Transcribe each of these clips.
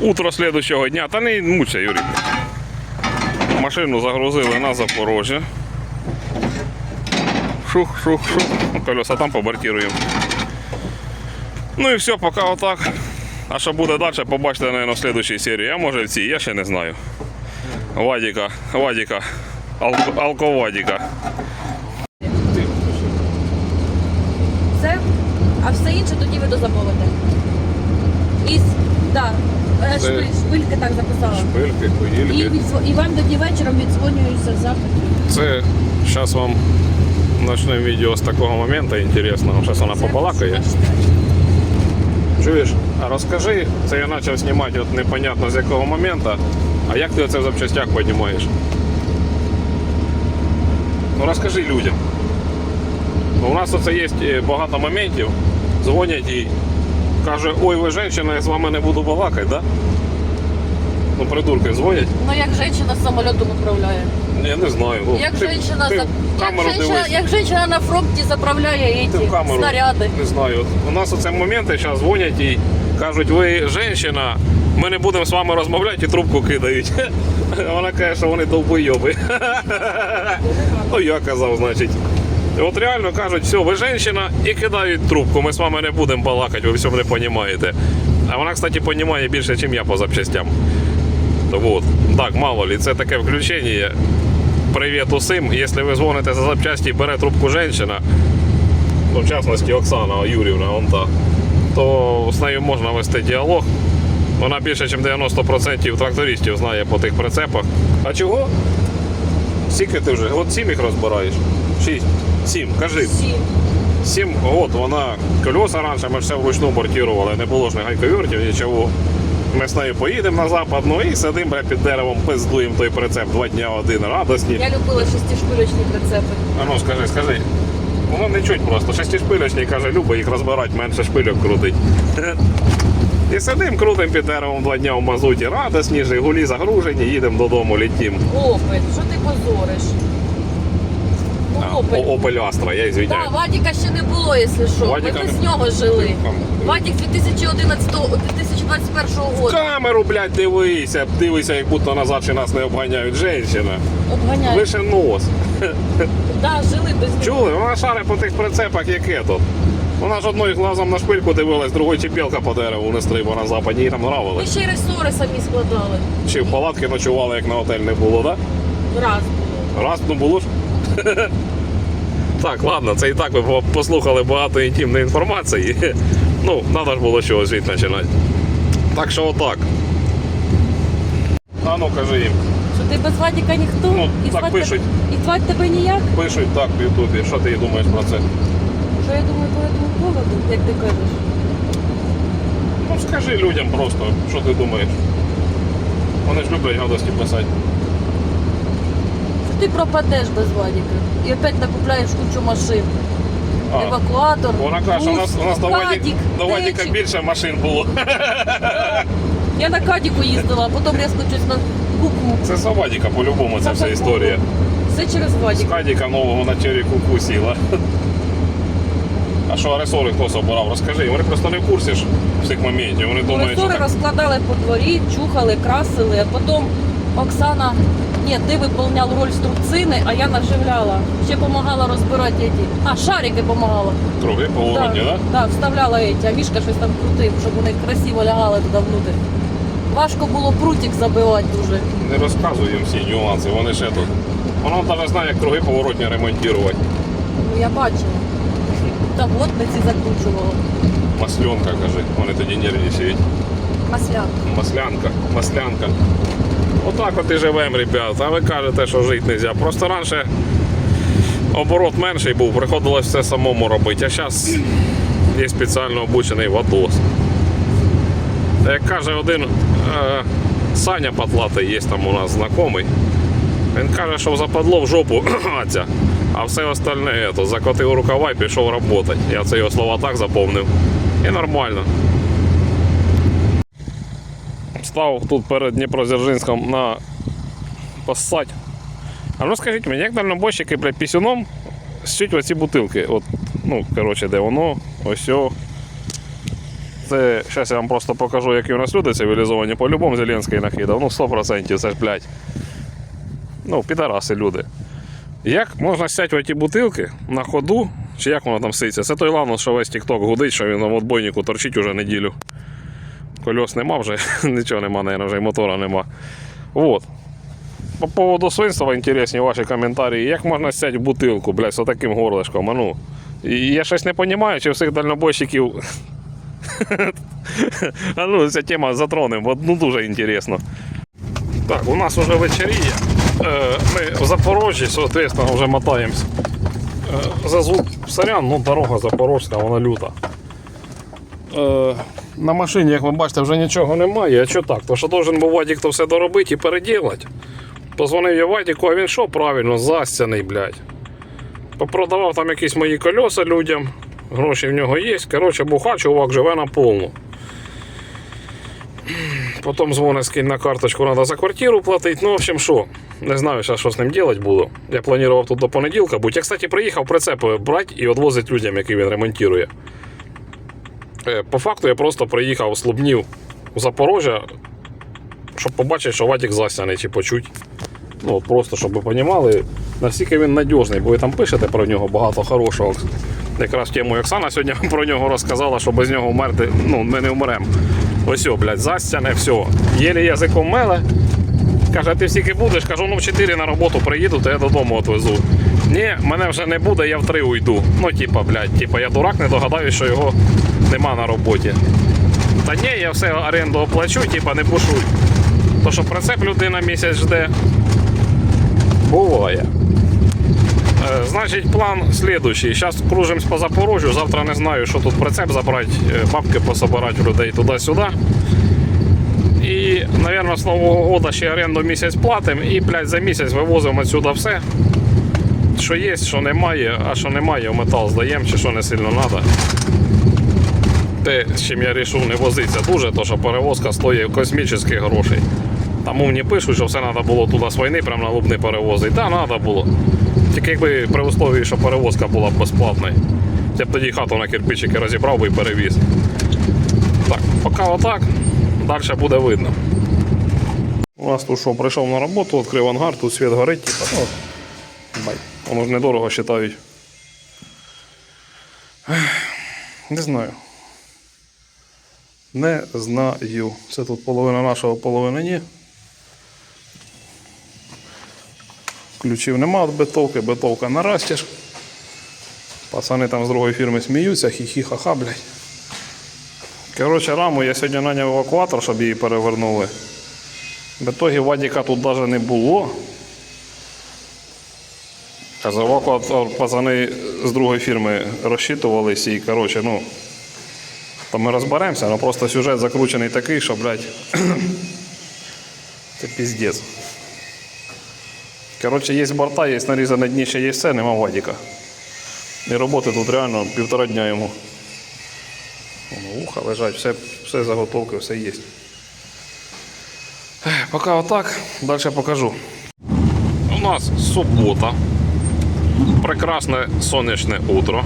Утро слідущого дня, та не мучся, Юрій. Машину загрузили на Запорожжя. Шух, шух, шух. Ну, Колеса там побортируємо. Ну і все, поки отак. А що буде далі, побачите, наверное, в слідущій серії. А може в цій, я ще не знаю. Вадіка, Вадіка, Алко, Алковадіка. Все, а все інше тоді ви дозамовите. І, да, е, Це- шпиль- шпильки так записала. Шпильки, І, хуїльки. відзво- і вам тоді вечором віддзвонююся запит. Це зараз вам почнемо відео з такого моменту інтересного. Зараз вона побалакає. Чуєш? А розкажи, це я почав знімати от непонятно з якого моменту. А як ти це в запчастях піднімаєш? Ну розкажи людям. У нас оце є е, багато моментів. Дзвонять і каже, ой, ви жінка, я з вами не буду балакати, да? Ну, придурки дзвонять. Ну як жінка самолітом управляє. Я не знаю. Ну, Як ти- жінка, ти за- в як камеру жінка, дивись. як жінка на фронті заправляє Ти в камеру снаряди. не знаю. От У нас оце моменти зараз дзвонять і кажуть, ви жінка, ми не будемо з вами розмовляти і трубку кидають. Вона каже, що вони довбойоби. Ну я казав, значить. І От реально кажуть, все, ви жінка і кидають трубку, ми з вами не будемо балакати, ви всьому не розумієте. А вона, кстати, розуміє більше, ніж я по запчастям. То от, так, мало лі, це таке включення. Привіт усім. Якщо ви дзвоните за запчасті і бере трубку жінка, в частності Оксана Юрівна, он та, то з нею можна вести діалог. Вона більше, ніж 90% трактористів знає по тих прицепах. А чого? Скільки ти вже? От сім їх розбираєш? Шість. Сім. Кажи. Всі. Сім. От вона колеса раніше ми все вручну бортували, не було ж ні гайковертів, нічого. Ми з нею поїдемо на запад, ну і сидимо бля, під деревом, пиздуємо той прицеп два дня один радосні. Я любила шестишпилечні прицепи. А ну скажи, скажи. Воно не чуть просто. Шестишпилечний каже, любить їх розбирати, менше шпильок крутить. І сидим, крутим під деревом два дня в мазуті, радосні, Жигулі загружені, їдемо додому, літім. Опель, що ти позориш? Опель. О- Опель Астра, я Так, ізвиняю. Вадіка ще не було, якщо що. Вадіка Ми не- без нього жили. Вадік 2011 2021 В року. камеру, блядь, дивися, дивися, як будто назад чи нас не обганяють. Женщина. Обганяє. Лише нос. Да, жили без нього. Чули? Вона шаре по тих прицепах, яке тут. Вона ж одною глазом на шпильку дивилась, другою чіпілка по дереву не стрибла на западі, їй там Ми ще й ресори самі складали. Чи в палатки ночували, як на готель не було, так? Раз було. Раз, ну було ж. Так, ладно, це і так ви послухали багато інтимної інформації. Ну, треба ж було чогось звідти починати. Так що отак. А ну кажи їм. Що ти без Вадіка ніхто? Ну, і так звати пишуть. Тебе, і звати тебе ніяк? Пишуть так в Ютубі. Що ти думаєш про це? Що я думаю по цьому поводу, як ти кажеш? Ну скажи людям просто, що ти думаєш. Вони ж люблять гадості писати. Ти пропадеш без Вадіка? І опять накупляєш кучу машин. А, Евакуатор. Вона каже, що у нас, у нас до, Кадік, до Вадіка Течик. більше машин було. Я на Кадіку їздила, а потім різко щось на куку. Це за Вадіка по-любому ця вся історія. Все через З Вадіка. Кадіка нового на чері куку сіла. А що аресори хто собирав? Розкажи, вони просто не в курсі ж всіх моментів. Вони думають, що так. розкладали по дворі, чухали, красили, а потім Оксана, ні, ти виповняв роль струбцини, а я наживляла. Ще допомагала розбирати ті. А, шарики допомагала. круги поворотні, так? Да? Так, вставляла еті, а Мішка щось там крутив, щоб вони красиво лягали туди внутрі. Важко було прутик забивати дуже. Не розказуй їм всі нюанси, вони ще тут. Воно навіть знає, як круги поворотні ремонтувати. Ну я бачила. Та водниці закручувала. Масльонка, каже, вони тоді нервничають. Масляк. Маслянка, маслянка. Отак от і живемо, ребят. А ви кажете, що жити не можна. Просто раніше оборот менший був, приходилось все самому робити. А зараз є спеціально обучений ватос. Як каже один е, Саня Патлатий, є там у нас знайомий. Він каже, що западло в жопу а все остальне закотив рукава і пішов працювати. Я це його слова так заповнив. І нормально. Став тут перед Дніпродзержинськом на поссать. А ну скажіть мені, як дальнобойщики, блядь, пісюном сють оці бутилки? От, ну, коротше, де воно, ось. о. Це зараз я вам просто покажу, які у нас люди цивілізовані. По-любому Зеленський накидав. Ну, 100% це ж, блядь. Ну, підараси люди. Як можна сяти в ті бутилки на ходу, чи як воно там ситься? Це той ланус, що весь TikTok гудить, що він на отбойнику торчить уже неділю. Кольос нема вже, нічого нема, наверное, вже і мотора нема. Вот. По поводу свинства інтересні ваші коментарі. Як можна сяти в бутилку, блядь, з таким горлишком? А ну. Я щось не розумію, чи всіх дальнобойщиків. а ну, ця тема затронемо, ну дуже інтересно. Так, у нас вже вечеріє. Е, Ми в Запорожжі, соответственно, вже мотаємось. Е, За звук сорян, ну дорога запорожська, вона люта. На машині, як ви бачите, вже нічого немає. А що так? То що должен був Вадік то все доробити і переділати. Позвонив я Вадіку, а він що правильно, застяний, блядь. Попродавав там якісь мої кольоса людям. Гроші в нього є. Коротше, буха, чувак живе на повну. Потім дзвонить, скинь на карточку, треба за квартиру платити. Ну, в общем, що. Не знаю, зараз що з ним робити буду. Я планував тут до понеділка бути. Я, кстати, приїхав прицепи брати і відвозити людям, які він ремонтує. Е, По факту я просто приїхав з у Запорожжя, щоб побачити, що Вадік засяний чи почуть. Ну, просто, щоб ви розуміли, наскільки він надіжний, бо ви там пишете про нього багато хорошого. Якраз тему Оксана сьогодні про нього розказала, що без нього вмерти, ну, ми не вмремо. Ось, блядь, застяне, все. Єлі язиком меле. Каже, ти всіки будеш? Кажу, ну в 4 на роботу приїду, то я додому отвезу. Ні, мене вже не буде, я в 3 уйду. Ну, типа, блядь, типа, я дурак, не догадаюсь, що його нема на роботі. Та ні, я все оренду оплачу, типа, не пушуй. То що прицеп людина місяць жде. Буває. Е, Значить, план слідуючий. Зараз кружимось по Запорожжю. Завтра не знаю, що тут прицеп забрати, е, бабки пособирати людей туди-сюди. І, мабуть, з Нового року ще оренду місяць платимо і, блядь, за місяць вивозимо відсюди все. Що є, що немає, а що немає, метал здаємо, чи що не сильно треба. Те, з чим я вирішив не возитися дуже, то що перевозка стоїть космічних грошей. Тому мені пишуть, що все треба було туди з війни, прямо на Лубни перевозити. Так, треба було. Тільки якби при условії, що перевозка була б безплатною. Я б тоді хату на кирпичики розібрав би і перевіз. Так, поки отак, далі буде видно. У нас тут що, прийшов на роботу, відкрив ангар, тут світ горить, типа, ну, воно ж недорого вважають. Не знаю. Не знаю. Це тут половина нашого, половина ні. Ключів нема від битовки, битовка на розтяж. Пацани там з другої фірми сміються, хі-хі, ха-ха, блядь. Коротше, раму я сьогодні наняв евакуатор, щоб її перевернули. В итоге Вадіка тут навіть не було. А за евакуатор пацани з другої фірми розчитувалися і, коротше, ну. То ми розберемося, але просто сюжет закручений такий, що, блядь, це піздець. Коротше, є борта, є нарізане дніще, є все, нема Вадіка. І роботи тут реально півтора дня йому. Уха лежать, все, все заготовки, все є. Поки отак, далі покажу. У нас субота. Прекрасне сонячне утро.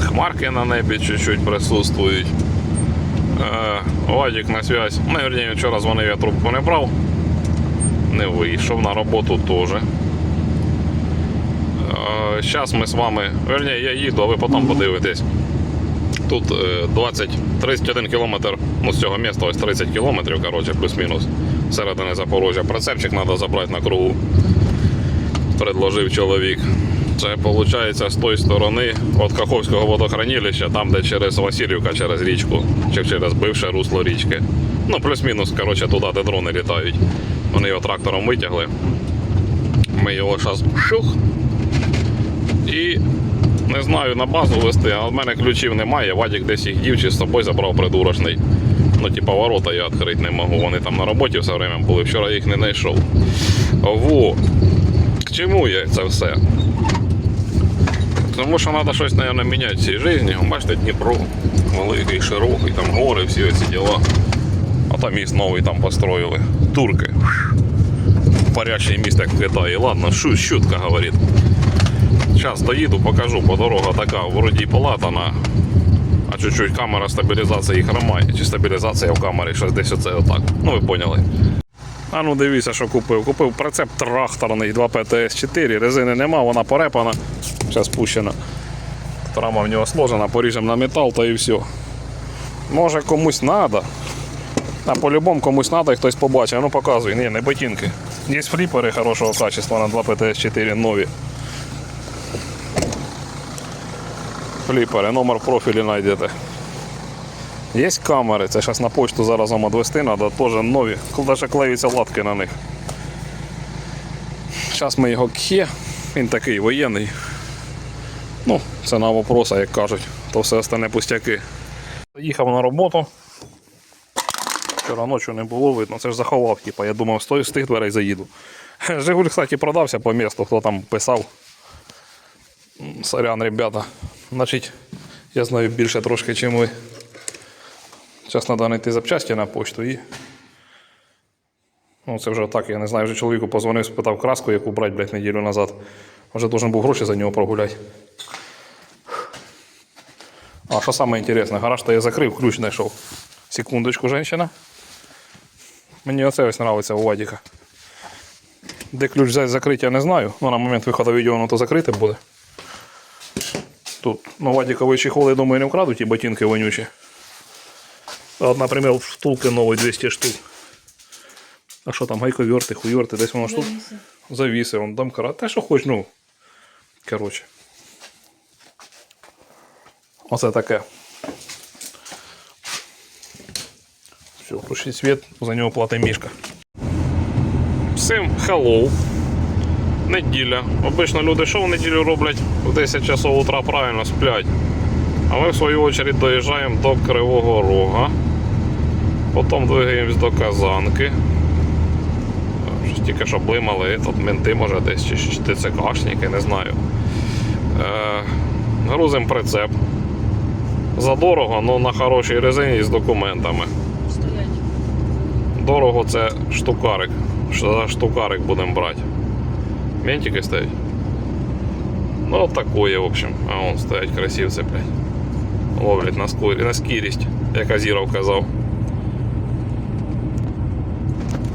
Хмарки на небі чуть-чуть присутствують. Е, Вадик на связь. Ну, верні, вчора дзвонив, я трубку не брав. Не вийшов на роботу теж. Зараз ми з вами. Верні, я їду, а ви потім подивитесь. Тут е, 20, 31 кілометр, ну з цього міста ось 30 кілометрів, коротше, плюс-мінус. Середини Запорожжя. Прицепчик треба забрати на кругу. Предложив чоловік. Це виходить з тої сторони від Каховського водохранилища, там, де через Васильівка, через річку, чи через бивше русло річки. Ну, плюс-мінус, коротше, туди, де дрони літають. Вони його трактором витягли. Ми його зараз шух. І не знаю на базу вести, а в мене ключів немає. Вадік десь їх дів чи з собою забрав придурочний. Ну, типа, ворота я відкрити не можу. Вони там на роботі все время були. Вчора їх не знайшов. Во. Чому я це все? Тому що треба щось, мабуть, міняти в цій житті. Бачите, Дніпро великий, широкий, там гори, всі ці діла. А там міст новий там построїли. Турки. Парящий міст, як в Китаї. Ладно, шу, шутка говорить. Зараз доїду, покажу, бо дорога така, вроді палатана, а чуть-чуть камера стабілізації хромає, чи стабілізація в камері, щось десь оце отак. Ну ви поняли. А ну дивіться, що купив. Купив прицеп тракторний 2 ПТС 4. Резини нема, вона порепана. Зараз спущена. Трама в нього сложена, поріжемо на метал та і все. Може комусь треба. А по-любому комусь треба і хтось побачить. Ну показуй, ні, не ботинки. Є фліпери хорошого качества на 2 ПТС 4 нові. Фліпери, номер профілі знайдете. Є камери, це зараз на почту зараз вам відвести треба, теж нові. Навіть клеються латки на них. Зараз ми його к'є, він такий воєнний. Ну, це на вопроса, як кажуть, то все остане пустяки. Їхав на роботу. Вчора ночі не було видно, це ж заховав, типа, я думав, з з тих дверей заїду. Жигуль, кстати, продався по місту, хто там писав. Сорян, ребята. Значить, я знаю більше трошки, ніж ви. Зараз треба знайти запчасті на почту і. Ну, це вже так, я не знаю, вже чоловіку позвонив, спитав краску, яку брати, блядь, неділю назад. Вже должен був гроші за нього прогуляти. А що саме інтересне, гараж то я закрив, ключ знайшов. Секундочку, женщина. Мені оце ось подобається у Вадіка. Де ключ взяти я не знаю. Ну, на момент виходу відео воно то закрите буде. Тут ну, Вадікові чехоли, думаю, не вкрадуть ті ботинки вонючі. Наприклад, втулки нові 200 штук. А що там, гайковерти, хуйорти, десь воно штук. Завіси. Вон там кара. Та що хоч, ну. Коротше. Оце таке. Все, включить світ, за нього платить мішка. Всім hello. Неділя. Обично люди що в неділю роблять? В 10 часов утра правильно сплять. А ми в свою очередь доїжджаємо до Кривого Рога. Потім двигаємось до Казанки. Щось тільки що блимали, тут менти може десь, чи, чи ТЦКшники, не знаю. Е, грузимо прицеп. Задорого, але на хорошій резині з документами. Стоять. Дорого це штукарик. За штукарик будемо брати? Ментики стоять? Ну, такое, в общем. А вон стоять красивці, блядь. Ловлять на скірість, як Азіров казав.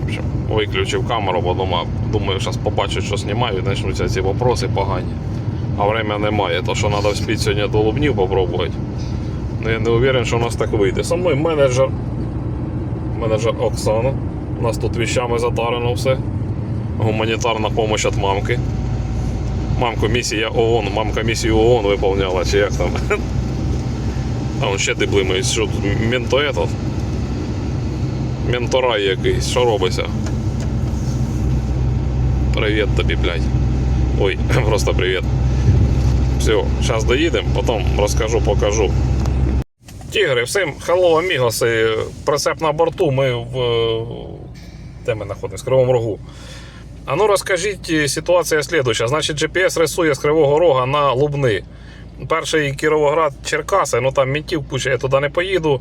В общем, виключив камеру, бо думав, думаю, зараз побачу, що знімаю, і почнуться ці вопроси погані. А время немає, то що треба вспіти сьогодні до Лубнів попробувати. Ну я не уверен, що у нас так вийде. Со менеджер менеджер Оксана. У нас тут віщами затарено все. Гуманітарна допомога від мамки. Мамку місія ООН, мамка місію ООН виповняла, чи як там. Он ще диблимають, що тут менто этот. Менторай якийсь, що робиться? Привіт тобі, блядь. Ой, просто привіт. Все, зараз доїдемо, потім розкажу, покажу. Тігри, всім hello, амігоси. Прицеп на борту. Ми в. Де ми знаходимося? В Кривому Рогу. А ну розкажіть, е, ситуація слідуюча. Значить, GPS рисує з Кривого Рога на Лубни. Перший Кіровоград Черкаси, ну там мінтів куча, я туди не поїду.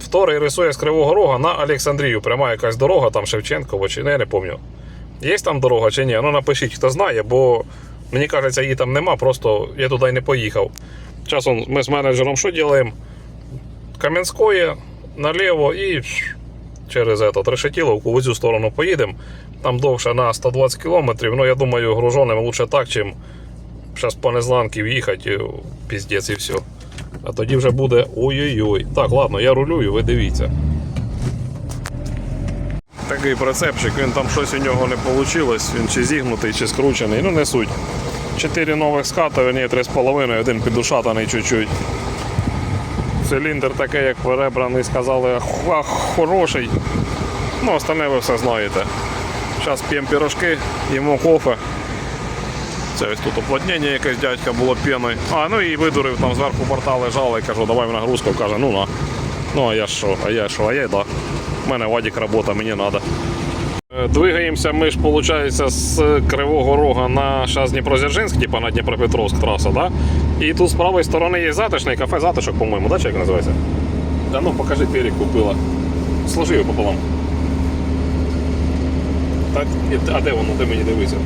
Вторий рисує з Кривого Рога на Олександрію. Пряма якась дорога, там Шевченково, чи я не пам'ятаю. Є там дорога чи ні? Ну напишіть, хто знає, бо мені кажеться, її там нема, просто я туди не поїхав. Часом ми з менеджером що робимо? Кам'янської наліво і через Решетіловку в цю сторону поїдемо. Там довше на 120 кілометрів. Ну, я думаю, гружоним лучше так, чим зараз по незланки в'їхати, піздець і все. А тоді вже буде ой-ой-ой. Так, ладно, я рулюю, ви дивіться. Такий прицепчик, він там щось у нього не вийшло, він чи зігнутий, чи скручений, ну не суть. Чотири нових ската, верні, три з половиною, один підушатаний чуть-чуть. Циліндр такий, як перебраний, сказали, хороший. Ну, остальне ви все знаєте. Зараз п'ємо пірожки, їмо кофе. Це ось тут уплотнення якесь дядька було піною. А, ну і видурив там зверху борта лежали, кажу, давай в нагрузку. Каже, ну на. Ну а я що, а я що, а я да. У мене Вадік робота, мені треба. Двигаємося ми ж, виходить, з Кривого Рога на зараз Дніпродзержинськ, типа на Дніпропетровськ траса, да? І тут з правої сторони є затишний кафе затишок, по-моєму, да, як називається? Да ну покажи, ти рік купила. Сложи його пополам. Так, а де воно, де мені дивиться?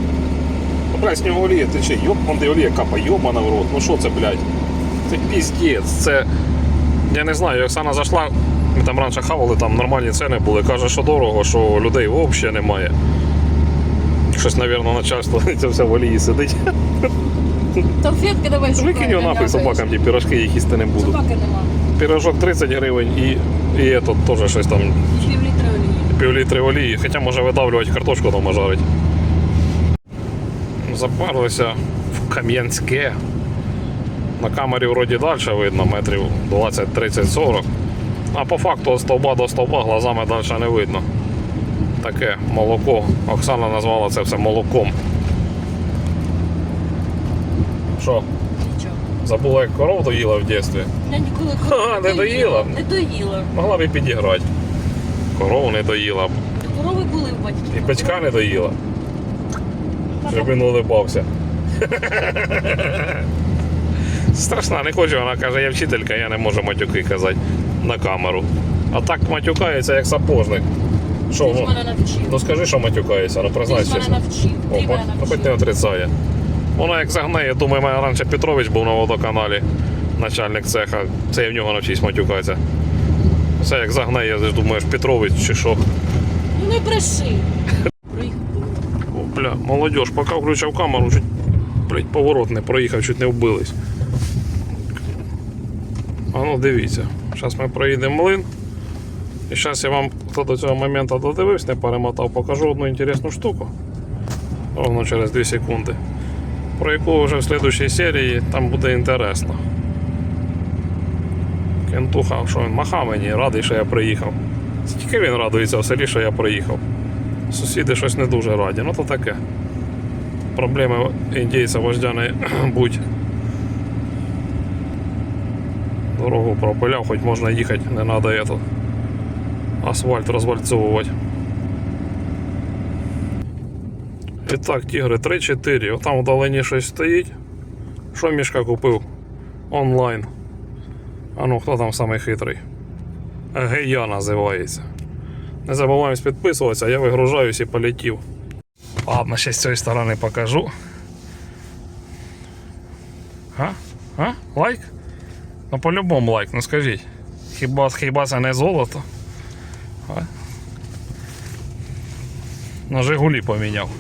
Ну, блядь, з нього олія тече, йоп, де олія капа, йобана в рот. Ну що це, блядь? Це піздець, це Я не знаю, Оксана зайшла, ми там раніше хавали, там нормальні ціни були. Каже, що дорого, що людей взагалі немає. Щось, мабуть, начальство це все в олії сидить. Конфетки давай шукай. Викинь його нахуй собакам, ті пірожки їх їсти не буду. Собаки нема. Пірожок 30 гривень і, і этот, теж щось там Пів літра олії. півлітри олії, хоча може видавлювати картошку дома жарить. Запарлися в Кам'янське. На камері вроді далі видно, метрів 20, 30, 40. А по факту від стовба до стовба глазами далі не видно. Таке молоко. Оксана назвала це все молоком. Що, Нічого. забула, як коров доїла в дитинстві? Я ніколи Ха, корову не доїла? Не доїла. Могла б і підіграти. Корову не доїла, б. Корови були в батьків. і бичка не доїла. Щоб він улибався. Страшна, не хочу, вона каже, я вчителька, я не можу матюки казати на камеру. А так матюкається, як сапожник. Що, Ти ж ну, мене навчив. ну скажи, що матюкається, ну Ти признайся ж мене навчив. Ти мене ну хоч не отрицає. Вона як загнає, думаю, мене раніше Петрович був на водоканалі, начальник цеха. Це я в нього навчись матюкатися. Це як загнає, я ж думаєш, Петрович чи що. Ну не бреши. Бля, молодежь, поки включав камеру, чуть блядь, поворот не проїхав, чуть не вбились. А ну дивіться, зараз ми проїдемо млин. І зараз я вам, хто до цього моменту додивився, не перемотав, покажу одну інтересну штуку. Ровно через 2 секунди. Про яку вже в слідчій серії там буде інтересно. Кентуха, що він маха мені, радий, що я приїхав. Це Тільки він радується в селі, що я приїхав. Сусіди щось не дуже раді, ну то таке. Проблеми індійця не будь. Дорогу пропиляв, хоч можна їхати, не треба этот, асфальт розвальцовувати. І тігри 3-4. Отам вдалині щось стоїть. Що мішка купив? Онлайн. А ну хто там самий хитрий? Гея називається. Не забуваємось підписуватися, я вигружаюсь і полетів. Ладно, ще з цієї сторони покажу. А? А? Лайк? Ну по-любому лайк, ну скажіть. Хіба, хіба це не золото? А? На Жигулі поміняв.